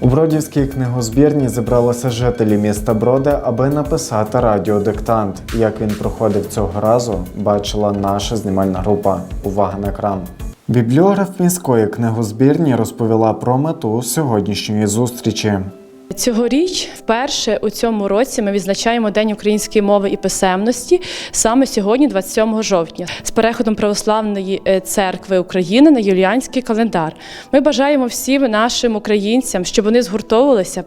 У Бродівській книгозбірні зібралися жителі міста Броди, аби написати радіодиктант. Як він проходив цього разу, бачила наша знімальна група. Увага на екран. Бібліограф міської книгозбірні розповіла про мету сьогоднішньої зустрічі. Цьогоріч вперше у цьому році ми відзначаємо День української мови і писемності саме сьогодні, 27 жовтня, з переходом Православної е, церкви України на юліанський календар. Ми бажаємо всім нашим українцям, щоб вони згуртовувалися,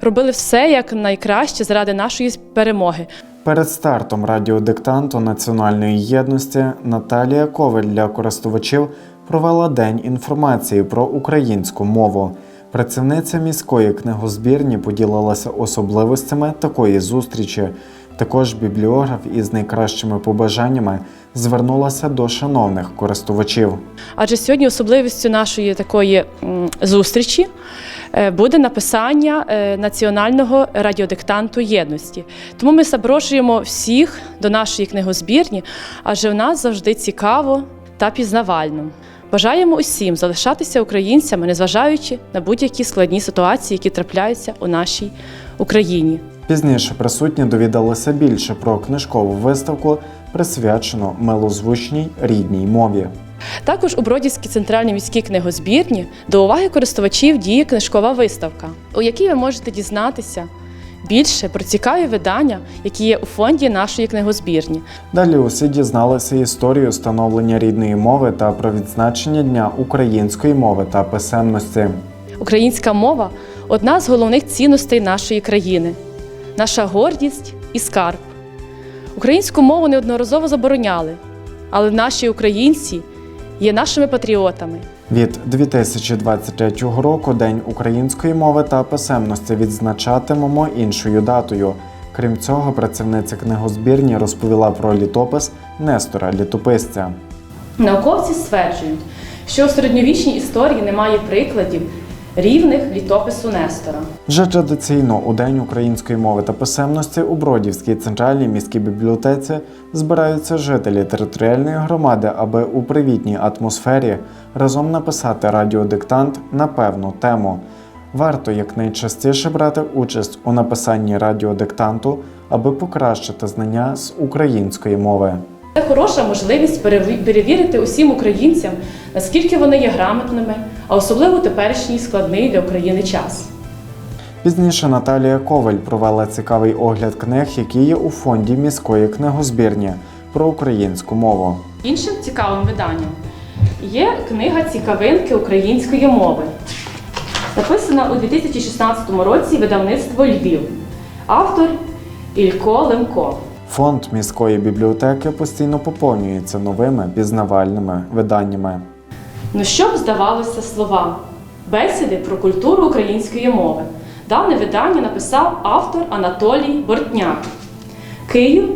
робили все як найкраще заради нашої перемоги. Перед стартом радіодиктанту національної єдності Наталія Коваль для користувачів провела день інформації про українську мову. Працівниця міської книгозбірні поділилася особливостями такої зустрічі. Також бібліограф із найкращими побажаннями звернулася до шановних користувачів. Адже сьогодні особливістю нашої такої зустрічі е, буде написання е, національного радіодиктанту єдності. Тому ми запрошуємо всіх до нашої книгозбірні, адже в нас завжди цікаво та пізнавально. Бажаємо усім залишатися українцями, незважаючи на будь-які складні ситуації, які трапляються у нашій Україні. Пізніше присутні довідалися більше про книжкову виставку, присвячену милозвучній рідній мові. Також у Бродівській центральній міській книгозбірні до уваги користувачів діє книжкова виставка, у якій ви можете дізнатися більше про цікаві видання, які є у фонді нашої книгозбірні. Далі усі дізналися історію становлення рідної мови та про відзначення Дня української мови та писемності. Українська мова одна з головних цінностей нашої країни, наша гордість і скарб. Українську мову неодноразово забороняли, але наші українці є нашими патріотами. Від 2023 року День української мови та писемності відзначатимемо іншою датою. Крім цього, працівниця книгозбірні розповіла про літопис Нестора Літописця. Науковці стверджують, що у середньовічній історії немає прикладів рівних літопису Нестора. Вже традиційно у День української мови та писемності у Бродівській центральній міській бібліотеці збираються жителі територіальної громади, аби у привітній атмосфері разом написати радіодиктант на певну тему. Варто якнайчастіше брати участь у написанні радіодиктанту, аби покращити знання з української мови. Це хороша можливість перевірити усім українцям, наскільки вони є грамотними, а особливо теперішній складний для України час. Пізніше Наталія Коваль провела цікавий огляд книг, які є у фонді міської книгозбірні про українську мову. Іншим цікавим виданням є книга Цікавинки української мови, написана у 2016 році видавництво Львів. Автор Ілько Лемко. Фонд міської бібліотеки постійно поповнюється новими пізнавальними виданнями. Ну що б здавалося слова? Бесіди про культуру української мови. Дане видання написав автор Анатолій Бортняк. Київ,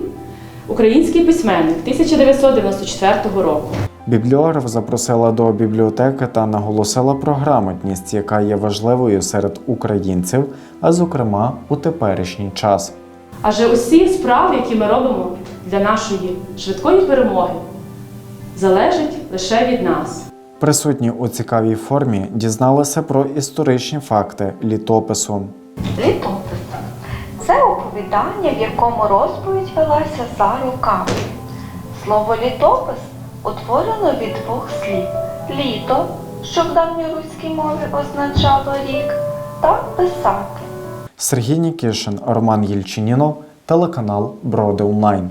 український письменник 1994 року. Бібліограф запросила до бібліотеки та наголосила про грамотність, яка є важливою серед українців, а зокрема у теперішній час. Адже усі справи, які ми робимо для нашої швидкої перемоги, залежать лише від нас. Присутні у цікавій формі дізналися про історичні факти літопису. Літопис це оповідання, в якому розповідь велася за роками. Слово літопис утворено від двох слів літо, що в давньоруській мові означало рік, та писати. Сергій Нікішин, Роман Єльчинінов, телеканал Броди Онлайн.